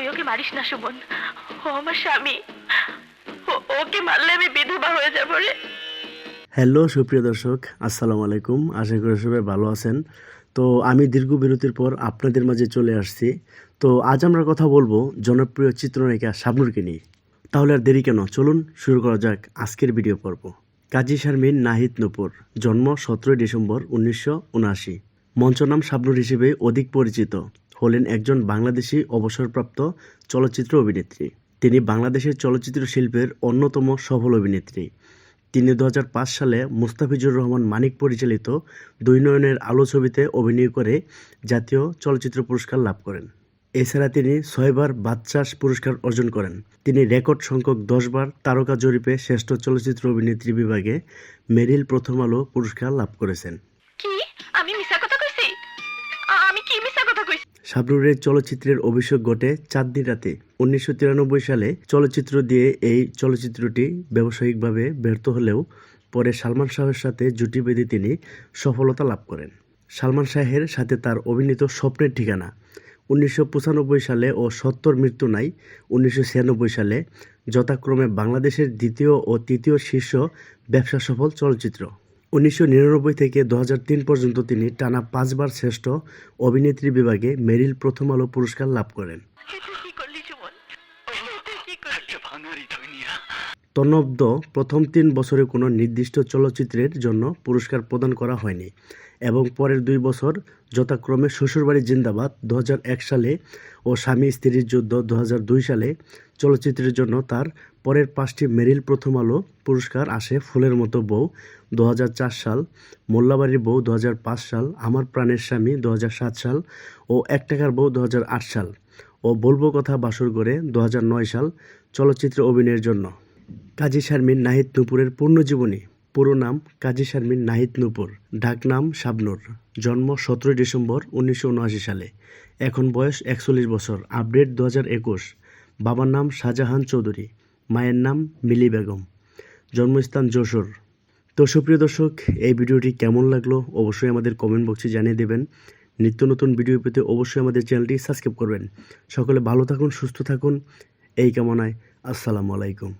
তুই ওকে মারিস না, সুমন। ও আমার স্বামী। ওকে মারলে আমি বিধবা হয়ে যাব রে। হ্যালো, সুপ্রিয় দর্শক, আসসালামু আলাইকুম। আশা করি সবাই ভালো আছেন। তো আমি দীর্ঘ বিরতির পর আপনাদের মাঝে চলে আসছি। তো আজ আমরা কথা বলব জনপ্রিয় চিত্রনায়িকা শাবনুরকে নিয়ে। তাহলে আর দেরি কেন? চলুন শুরু করা যাক আজকের ভিডিও পর্ব। কাজী শারমিন নাহিদ নূপুর, জন্ম সতেরোই ডিসেম্বর উনিশশো উনআশি। মঞ্চনাম শাবনুর হিসেবে অধিক পরিচিত। হলেন একজন বাংলাদেশি অবসরপ্রাপ্ত চলচ্চিত্র অভিনেত্রী। তিনি বাংলাদেশের চলচ্চিত্র শিল্পের অন্যতম সফল অভিনেত্রী। তিনি দু হাজার পাঁচ সালে মুস্তাফিজুর রহমান মানিক পরিচালিত দুই নয়নের আলো ছবিতে অভিনয় করে জাতীয় চলচ্চিত্র পুরস্কার লাভ করেন। এছাড়া তিনি ছয়বার বাদশাস পুরস্কার অর্জন করেন। তিনি রেকর্ড সংখ্যক দশবার তারকা জরিপে শ্রেষ্ঠ চলচ্চিত্র অভিনেত্রী বিভাগে মেরিল প্রথম আলো পুরস্কার লাভ করেছেন। শাবনুরের চলচ্চিত্রের অভিষেক ঘটে চাঁদনি রাতে। উনিশশো তিরানব্বই সালে চলচ্চিত্র দিয়ে এই চলচ্চিত্রটি ব্যবসায়িকভাবে ব্যর্থ হলেও পরে সালমান শাহের সাথে জুটি বেঁধে তিনি সফলতা লাভ করেন। সালমান শাহের সাথে তার অভিনীত স্বপ্নের ঠিকানা। উনিশশো পঁচানব্বই সালে ও সত্তর মৃত্যু নাই, উনিশশো ছিয়ানব্বই সালে যথাক্রমে বাংলাদেশের দ্বিতীয় ও তৃতীয় শীর্ষ ব্যবসা সফল চলচ্চিত্র। উনিশশো নিরানব্বই থেকে দু হাজার তিন পর্যন্ত তিনি টানা পাঁচবার শ্রেষ্ঠ অভিনেত্রী বিভাগে মেরিল প্রথম আলো পুরস্কার লাভ করেন। তন্নব্দ প্রথম তিন বছরে কোনো নির্দিষ্ট চলচ্চিত্রের জন্য পুরস্কার প্রদান করা হয়নি। এবং পরের দুই বছর যথাক্রমে শ্বশুরবাড়ি জিন্দাবাদ দু হাজার এক সালে ও স্বামী স্ত্রীর যুদ্ধ দু হাজার দুই সালে। চলচ্চিত্রের জন্য তার পরের পাঁচটি মেরিল প্রথম আলো পুরস্কার আসে ফুলের মতো বউ দু হাজার চার সাল, মোল্লাবাড়ির বউ দু হাজার পাঁচ সাল, আমার প্রাণের স্বামী দু হাজার সাত সাল ও এক টাকার বউ দু হাজার আট সাল ও বলব কথা বাসর করে দু হাজার নয় সাল চলচ্চিত্রে অভিনয়ের জন্য। কাজী শারমিন নাহিদ নূপুরের পূর্ণজীবনী। পুরো নাম কাজী শারমিন নাহিদ নূপুর ডাকনাম শাবনুর। জন্ম সতেরোই ডিসেম্বর উনিশশো উনআশি সালে। এখন বয়স একচল্লিশ বছর, আপডেট দু হাজার একুশ। বাবার নাম শাহজাহান চৌধুরী, মায়ের নাম মিলি বেগম। জন্মস্থান যশোর। তো সুপ্রিয় দর্শক, এই ভিডিওটি কেমন লাগল অবশ্যই আমাদের কমেন্ট বক্সে জানিয়ে দেবেন। নিত্য নতুন ভিডিও পেতে অবশ্যই আমাদের চ্যানেলটি সাবস্ক্রাইব করবেন। সকলে ভালো থাকুন, সুস্থ থাকুন। এই কামনায় আসসালামু আলাইকুম।